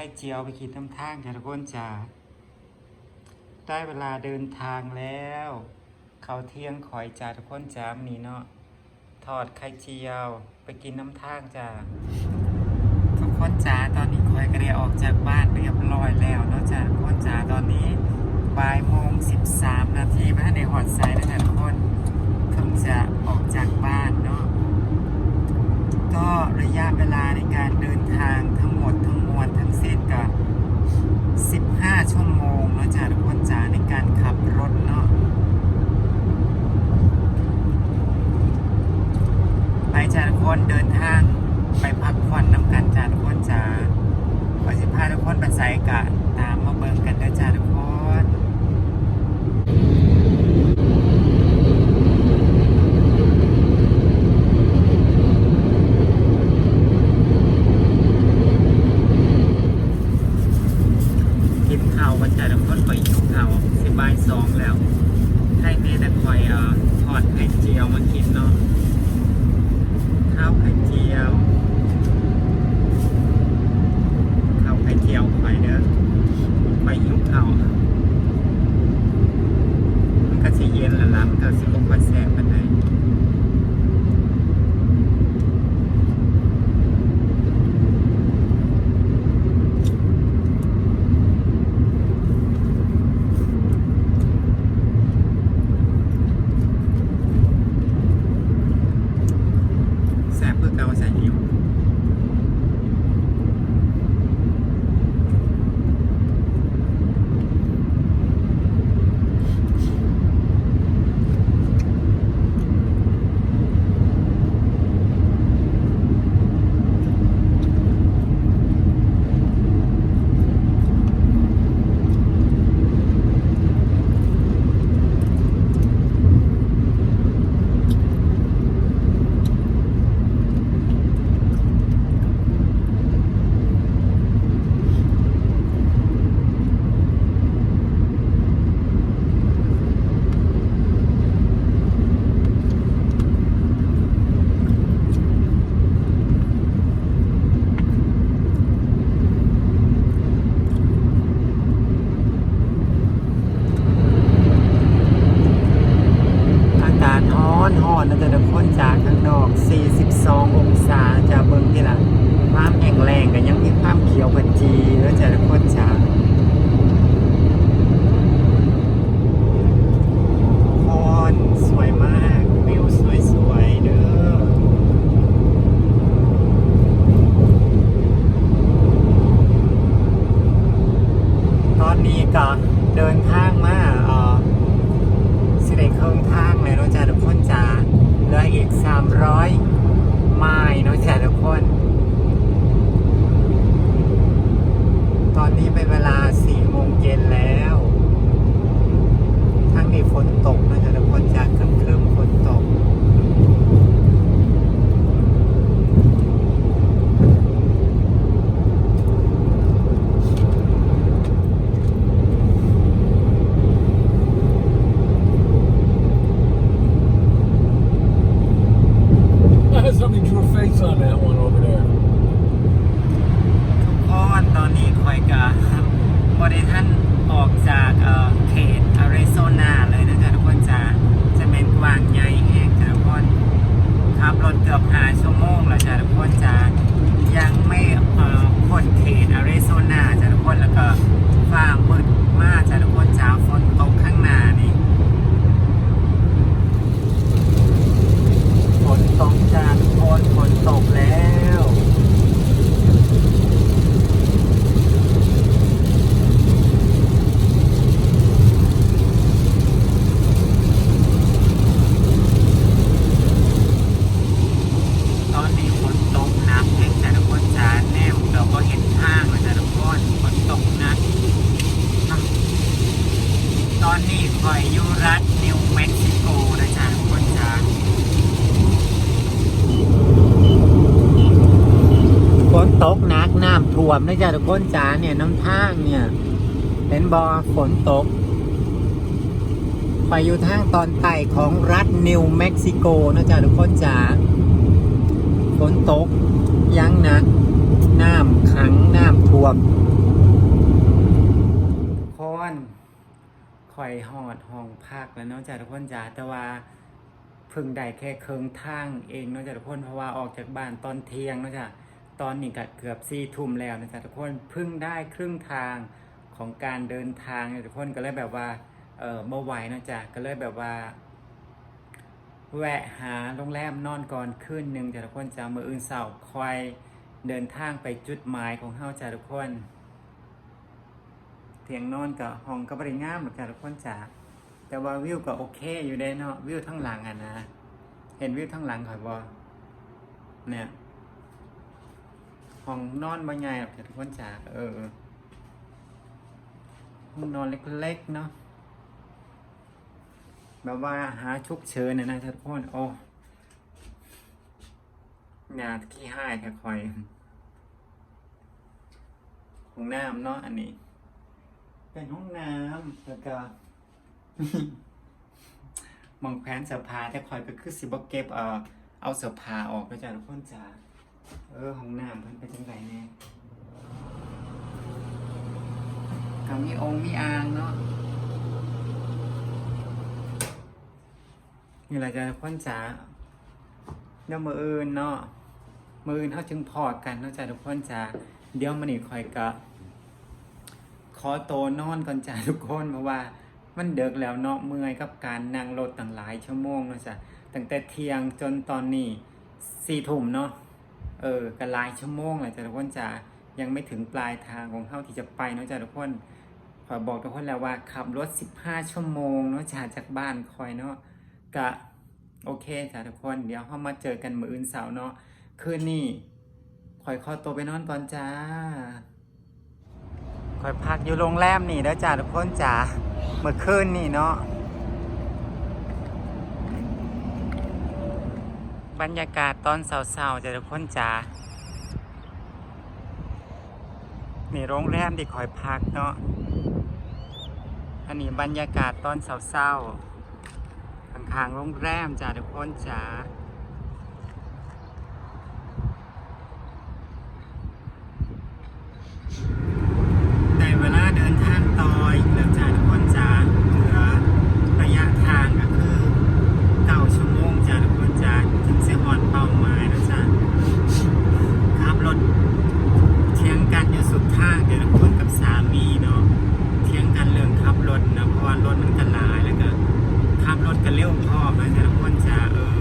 อดไข่เจียวไปกินน้ำทางจ้ะทุกคนจ๋าได้เวลาเดินทางแล้ว เขาเที่ยงคอยจ้าทุกคนจ๋ามีเนาะทอดไข่เจียวไปกินน้ำทางจ้าทุกคนจ๋าตอนนี้คอยก็ได้ออกจากบ้านเรียบร้อยแล้วเนาะจ้าทุกคนจ๋าตอนนี้บ่ายโมงสิบสามนาทีพระในหอดไซน์นะจ๊ะทุกคนเพิ่งจะออกจากบ้านเนาะก็ระยะเวลาในการเดินทางทั้งหมดทั้งมวลทั้งสิ้นกับ15 ชั่วโมงเนาะจ้าทุกคนจ๋าในการขับรถเนาะ ไปจ้าทุกคนเดินทางไปพักผ่อนน้ำกัน จ้าทุกคนจ้าขอสิพาทุกคนไปใส่กะตามมาเบิ่งกันเด้อจ้าทุกคนกินข้าวกันจ้าทุกคนไปหิวข้าวสิบายสองแล้วให้แม่ตะคอยเอ่อทอดไข่เจียวมากินเนาะข้าวไข่เจียวข้าวไข่เจียวไข่เด้อไข่หิวข้าวมันก็สิเย็นและล้ำแต่สิบ่ค่อยแซ่บปานใดแซ่บเพื่อเกาใส่หิว อากาศร้อนร้อนนะจ๊ะทุกคนจากข้างนอก 42 องศาจะเบิ่งที่ละความแข็งแรงกันยังมีความเขียวขจีแล้วจ้ะทุกคนจากคนสวยมากวิวสวยๆเด้อตอนนี้ก็เดินทางมาเอ่อ ไปครึ่งทางเลยเนาะจ้าทุกคนจ้าเหลืออีก 300 ไมล์เนาะจ้าทุกคน ตอนนี้เป็นเวลา4โมงเย็นแล้ว ทั้งมีฝนตกนะจ้าทุกคนจ้าครึ้มๆฝนตก บริท่านออกจากเอ่อ คอยอยูรัสนิวเม็กซิโกนะจ๊ะทุกคนจ๊ะฝนตกหนักน้ำท่วมนะจ๊ะทุกคนจ๋าเนี่ยน้ำท่าเนี่ยเป็นบอฝนตกไปอยู่ทางตอนใต้ของรัฐนิวเม็กซิโกนะจ๊ะทุกคนจ๋าฝนตกยังหนักน้ำขังน้ำท่วม หอดห้องพักแล้วเนาะจ๊ะทุกคนจ๋าแต่ว่าเพึ่งได้แค่เคิงทางเองเนาะจ๊ะทุกคนเพราะว่าออกจากบ้านตอนเที่ยงเนาะจ๊ะตอนนี้ก็เกือบสี่ทุ่มแล้วนะจ๊ะทุกคนเพิ่งได้ครึ่งทางของการเดินทางเนี่ยทุกคนก็เลยแบบว่าเออเมื่อไหวเนาะจ๊ะก็เลยแบบว่าแวะหาโรงแรมนอนก่อนคืนหนึ่งจ้ะทุกคนจะมืออื่นเสาร์คอยเดินทางไปจุดหมายของเฮาจ้ะทุกคน ตียงนอนกับห้องก็บริงามเหมือนกันทุกคนจ้ะแต่ว่าวิวก็โอเคอยู่ได้เนาะวิวทั้งหลังอะนะ เห็นวิวทั้งหลังข่อยบ่เนี่ยห้องนอนบ่ใหญ่หรอกทุกคนจ้ะเออห้องนอนเล็กๆเนาะแบบว่าหาชุกเชิญนะนะทุกคนโอ้ยาขี้ห้ายค่คอยห้องน้ำเนาะอันนี้ เป็นห้องน้ำแล้วก็มองแผนเสื้อผ้าแต่คอยก็คือสิบเก็บเอ่อเอาเสื้อผ้าออกก็จะทุกคนจ้าเออห้องน้ำเพิ่นเป็นจังไงแน่ก็มีองค์มีอ่างเนาะนี่แหละจะพ้นจ๋าเดี๋ยวมืออื่นเนาะมืออื่นเขาจึงพอกันเนาะจ้ะทุกคนจ๋าเดี๋ยวมันนี่คอยกะ ขอโตวนอนก่อนจ้าทุกคนเพราะว่ามันเดึกแล้วเนาะเมื่อยกับการนั่งรถตั้งหลายชั่วโมงเนาะจ้ะตั้งแต่เที่ยงจนตอนนี้สี่ทุ่มเนาะเออกันหลายชั่วโมงเลยจ้ะทุกคนจ๋ายังไม่ถึงปลายทางของเขาที่จะไปเนาะจ้ะทุกคนขอบอกทุกคนแล้วว่าขับรถ 15 ชั่วโมงเนาะจ้าจากบ้านคอยเนาะกะโอเคจ้ะทุกคนเดี๋ยวเรามาเจอกันมืออื่นเสาร์เนาะคืนนี้คอยขอตัวไปนอนก่อนจ้า คอยพักอยู่โรงแรมนี่แล้วจ้าทุกคนจ้าเมื่อคืนนี่เนาะบรรยากาศตอนเสาร์ๆจ้ะทุกคนจ้านี่โรงแรมที่คอยพักเนาะอันนี้บรรยากาศตอนเสาร์ๆข้างๆโรงแรมจ้าทุกคนจ้าได้เวลาเดินทางต่ออีกแล้วจ้าทุกคนจ้าเหลือระยะทางก็คือเก้าชั่วโมงจ้าทุกคนจ้าถึงเสียหอดเป้าหมายแล้วจ้าขับรถเทียงกันอยู่สุดทางเดี๋ยวทุกคนกับสามีเนาะเทียงกันเรื่องขับรถนะเพราะว่ารถมันกันหลายแล้วก็ ขับรถกันเร็วพอนะแต่ละคนจะเออ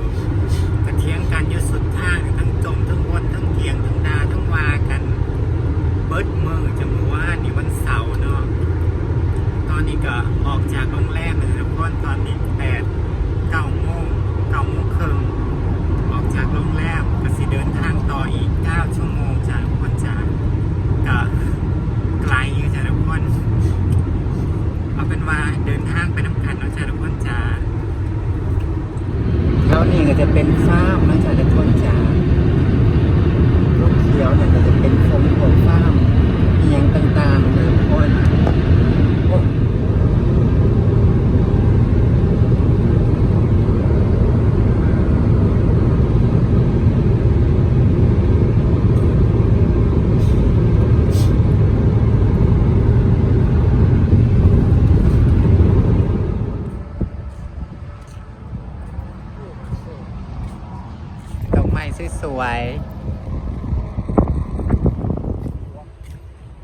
กระเทียงกันอยู่สุดทางทั้งจมทั้งวนทั้งเทียงทั้งดาทั้งวากัน เบิ ดมือจะมือว่านี่วันเสาร์เนาะตอนนี้ก็ออกจากโรงแรมเลยทุกคนตอนนี้แปดเก้าโมงเก้าโมงครึ่งออกจากโรงแรมก็สิเดินทางต่ออีกเก้าชั่วโมงจ้ะทุกคนจ้ะก็ไกลอยู่จ้ะทุกคนเอาเป็นว่าเดินทางไปน้ำกันเนาะจ้ะทุกคนจ้าแล้วนี่ก็จะเป็นฟาร์มนะจ้ะทุกคนจ้าลูกเขียวเนี่ยก็จะเป็นฟงของฟาร์มเอียงต่างๆนะทุกคนโอ้ดอกไม้สวยๆ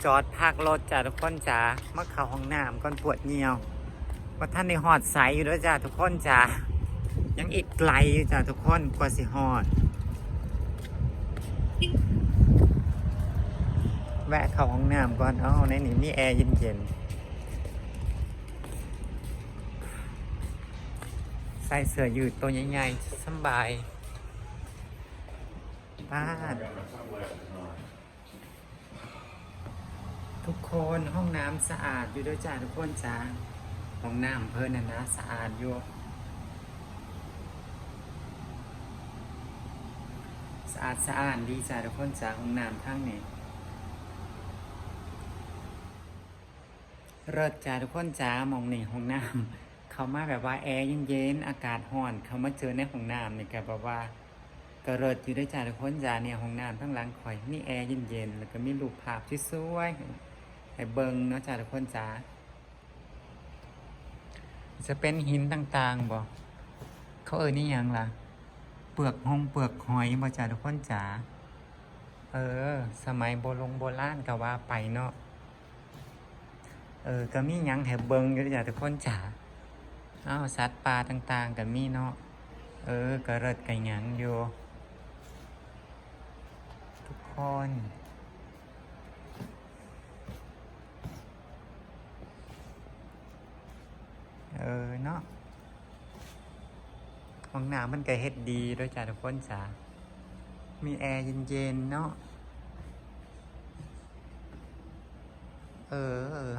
จอดพักรถจ้ะทุกคนจ้ามาเข้าห้องน้ำก่อนปวดเงียวว่าท่านในหอดใสอยู่ด้วยจ้ะทุกคนจ้ายังอีกไกลอยู่จ้ะทุกคนกว่าสิหอด แวะเข้าห้องน้ำก่อนเอ้าในนี้มีแอร์เย็นๆใส่เสื้อยืดตัวใหญ่ๆสบายบ้าน ทุกคนห้องน้ำสะอาดอยู่ด้วยจ้าทุกคนจ้าห้องน้ำเพิ่นน่ะนะสะอาดอยู่สะอาดสะอาดดีจ้าทุกคนจ้าห้องน้ำทั้งนี้เลิศจ้าทุกคนจ้ามองนี่ห้องน้ำเขามาแบบว่าแอร์เย็นๆอากาศร้อน เขามาเจอในห้องน้ำนี่ก็แบบว่าก็เลิศอยู่ได้จ้าทุกคนจ้าเนี่ยห้องน้ำทั้งหลังข่อยมีแอร์เย็นๆแล้วก็มีรูปภาพที่สวย ให้เบิงเนาะจ้าทุกคนจ้าจะเป็นหินต่างๆบ่เขาเอ่ยนี่ยังล่ะ เปลือกหงเปลือกหอยบ่จ้าทุกคนจ๋าเออ สมัยโบลงโบราณก็ว่าไปเนาะเออก็มียังให้เบิงอยู่จ้าทุกคนจ๋าอ้าวสัตว์ป่าต่างๆก็มีเนาะ เออก็เลิศกันยังอยู่ ทุกคน เออเนาะห้องน้ำมันก็เฮ็ดดีด้วยจ้าทุกคนจ้ามีแอร์เย็นๆเนาะเออ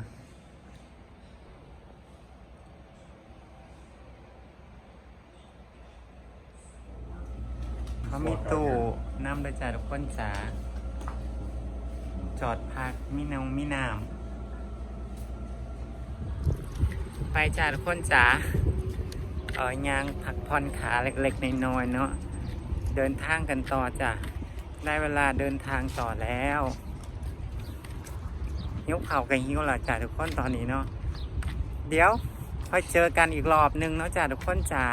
เขามีตู้น้ำด้วยจ้าทุกคนจ้าจอดพักมีนงมีน้ำ ไปจ้าทุกคนจ๋าเออยางผักพรอนขาเล็กๆในน้อยเนาะเดินทางกันต่อจ้ะได้เวลาเดินทางต่อแล้วหิวเข่ากันหิ้วละจ้าทุกคนตอนนี้เนาะเดี๋ยวค่อยเจอกันอีกรอบหนึงเนาะจ้ะทุกคนจ๋า